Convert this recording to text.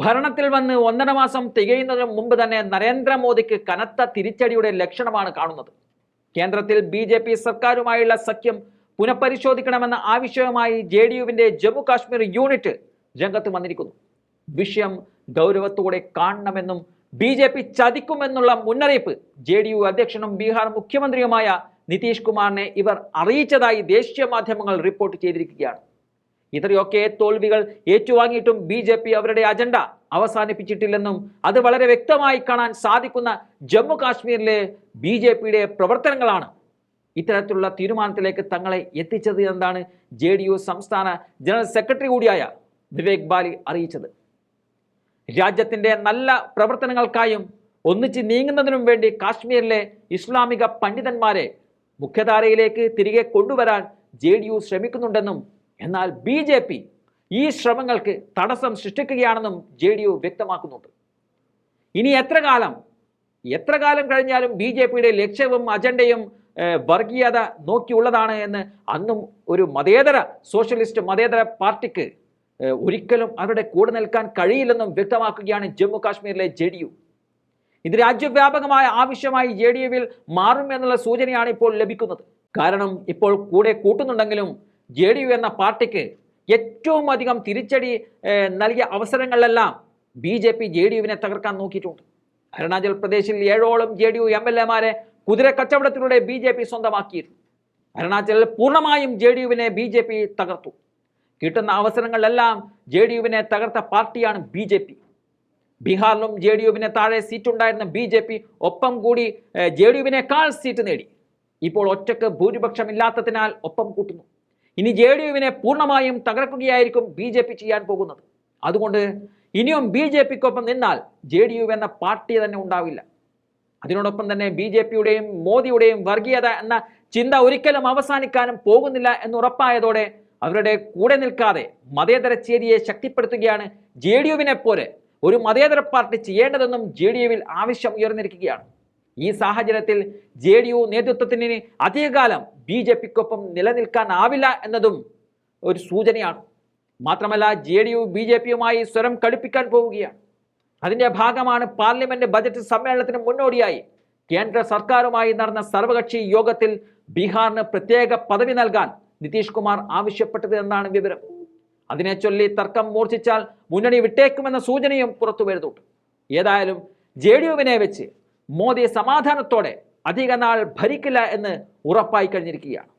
ഭരണത്തിൽ വന്ന് ഒന്നര മാസം തികയുന്നതിന് മുമ്പ് തന്നെ നരേന്ദ്രമോദിക്ക് കനത്ത തിരിച്ചടിയുടെ ലക്ഷണമാണ് കാണുന്നത്. കേന്ദ്രത്തിൽ ബി ജെ പി സർക്കാരുമായുള്ള സഖ്യം പുനഃപരിശോധിക്കണമെന്ന ആവശ്യവുമായി ജെ ഡി യുവിന്റെ ജമ്മു കാശ്മീർ യൂണിറ്റ് രംഗത്ത് വന്നിരിക്കുന്നു. വിഷയം ഗൗരവത്തോടെ കാണണമെന്നും ബി ജെ പി ചതിക്കുമെന്നുള്ള മുന്നറിയിപ്പ് ജെ ഡി യു അധ്യക്ഷനും ബീഹാർ മുഖ്യമന്ത്രിയുമായ നിതീഷ് കുമാറിനെ ഇവർ അറിയിച്ചതായി ദേശീയ മാധ്യമങ്ങൾ റിപ്പോർട്ട് ചെയ്തിരിക്കുകയാണ്. ഇത്രയൊക്കെ തോൽവികൾ ഏറ്റുവാങ്ങിയിട്ടും ബി ജെ പി അവരുടെ അജണ്ട അവസാനിപ്പിച്ചിട്ടില്ലെന്നും അത് വളരെ വ്യക്തമായി കാണാൻ സാധിക്കുന്ന ജമ്മു കാശ്മീരിലെ ബി ജെ പിയുടെ പ്രവർത്തനങ്ങളാണ് ഇത്തരത്തിലുള്ള തീരുമാനത്തിലേക്ക് തങ്ങളെ എത്തിച്ചത് എന്നാണ് ജെ ഡി യു സംസ്ഥാന ജനറൽ സെക്രട്ടറി കൂടിയായ വിവേക് ബാലി അറിയിച്ചത്. രാജ്യത്തിന്റെ നല്ല പ്രവർത്തനങ്ങൾക്കായും ഒന്നിച്ച് നീങ്ങുന്നതിനും വേണ്ടി കാശ്മീരിലെ ഇസ്ലാമിക പണ്ഡിതന്മാരെ മുഖ്യധാരയിലേക്ക് തിരികെ കൊണ്ടുവരാൻ ജെ ഡി യു ശ്രമിക്കുന്നുണ്ടെന്നും എന്നാൽ ബി ജെ പി ഈ ശ്രമങ്ങൾക്ക് തടസ്സം സൃഷ്ടിക്കുകയാണെന്നും ജെ ഡി യു വ്യക്തമാക്കുന്നുണ്ട്. ഇനി എത്ര കാലം? എത്ര കാലം കഴിഞ്ഞാലും ബി ജെ പിയുടെ ലക്ഷ്യവും അജണ്ടയും വർഗീയത നോക്കിയുള്ളതാണ് എന്ന് അന്നും ഒരു മതേതര സോഷ്യലിസ്റ്റ് മതേതര പാർട്ടിക്ക് ഒരിക്കലും അവരുടെ കൂടെ നിൽക്കാൻ കഴിയില്ലെന്നും വ്യക്തമാക്കുകയാണ് ജമ്മു കാശ്മീരിലെ ജെ ഡി യു. ഇത് രാജ്യവ്യാപകമായ ആവശ്യമായി ജെ ഡി യുവിൽ മാറും എന്നുള്ള സൂചനയാണ് ഇപ്പോൾ ലഭിക്കുന്നത്. കാരണം ഇപ്പോൾ കൂടെ കൂട്ടുന്നുണ്ടെങ്കിലും ജെ ഡി യു എന്ന പാർട്ടിക്ക് ഏറ്റവും അധികം തിരിച്ചടി നൽകിയ അവസരങ്ങളിലെല്ലാം B J P J D യുവിനെ തകർക്കാൻ നോക്കിയിട്ടുണ്ട്. അരുണാചൽ പ്രദേശിൽ ഏഴോളം J D U M L എമാരെ കുതിര കച്ചവടത്തിലൂടെ ബി ജെ പി സ്വന്തമാക്കിയിരുന്നു. അരുണാചലിൽ പൂർണമായും ജെ ഡി യുവിനെ ബി ജെ പി തകർത്തു. കിട്ടുന്ന അവസരങ്ങളിലെല്ലാം ജെ ഡി യുവിനെ തകർത്ത പാർട്ടിയാണ് ബി ജെ പി. ബീഹാറിലും ജെ ഡി യുവിനെ താഴെ സീറ്റുണ്ടായിരുന്ന ബി ജെ പി ഒപ്പം കൂടി ജെ ഡി യുവിനേക്കാൾ സീറ്റ് നേടി. ഇപ്പോൾ ഒറ്റയ്ക്ക് ഭൂരിപക്ഷമില്ലാത്തതിനാൽ ഒപ്പം കൂട്ടുന്നു. ഇനി ജെ ഡി യുവിനെ പൂർണമായും തകർക്കുകയായിരിക്കും ബി ജെ പി ചെയ്യാൻ പോകുന്നത്. അതുകൊണ്ട് ഇനിയും ബി ജെ പിക്കൊപ്പം നിന്നാൽ ജെ ഡി യു എന്ന പാർട്ടി തന്നെ ഉണ്ടാവില്ല. അതിനോടൊപ്പം തന്നെ ബി ജെ പിയുടെയും മോദിയുടെയും വർഗീയത എന്ന ചിന്ത ഒരിക്കലും അവസാനിക്കാനും പോകുന്നില്ല എന്ന് ഉറപ്പായതോടെ അവരുടെ കൂടെ നിൽക്കാതെ മതേതര ചേരിയെ ശക്തിപ്പെടുത്തുകയാണ് ജെ ഡി യുവിനെ പോലെ ഒരു മതേതര പാർട്ടി ചെയ്യേണ്ടതെന്നും ജെ ഡി യുവിൽ ആവശ്യം ഉയർന്നിരിക്കുകയാണ്. ഈ സാഹചര്യത്തിൽ ജെ ഡി യു നേതൃത്വത്തിന് അധികകാലം ബി ജെ പിക്കൊപ്പം നിലനിൽക്കാനാവില്ല എന്നതും ഒരു സൂചനയാണ്. മാത്രമല്ല J D U B J പിയുമായി സ്വരം കടുപ്പിക്കാൻ പോവുകയാണ്. അതിന്റെ ഭാഗമാണ് പാർലമെന്റ് ബജറ്റ് സമ്മേളനത്തിന് മുന്നോടിയായി കേന്ദ്ര സർക്കാരുമായി നടന്ന സർവകക്ഷി യോഗത്തിൽ ബീഹാറിന് പ്രത്യേക പദവി നൽകാൻ നിതീഷ് കുമാർ ആവശ്യപ്പെട്ടത് എന്നാണ് വിവരം. അതിനെ ചൊല്ലി തർക്കം മൂർച്ഛിച്ചാൽ മുന്നണി വിട്ടേക്കുമെന്ന സൂചനയും പുറത്തു വരുന്നുണ്ട് ഏതായാലും ജെ ഡി യുവിനെ വെച്ച് മോദി സമാധാനത്തോടെ അധികനാൾ ഭരിക്കില്ല എന്ന് ഉറപ്പായി കഴിഞ്ഞിരിക്കുകയാണ്.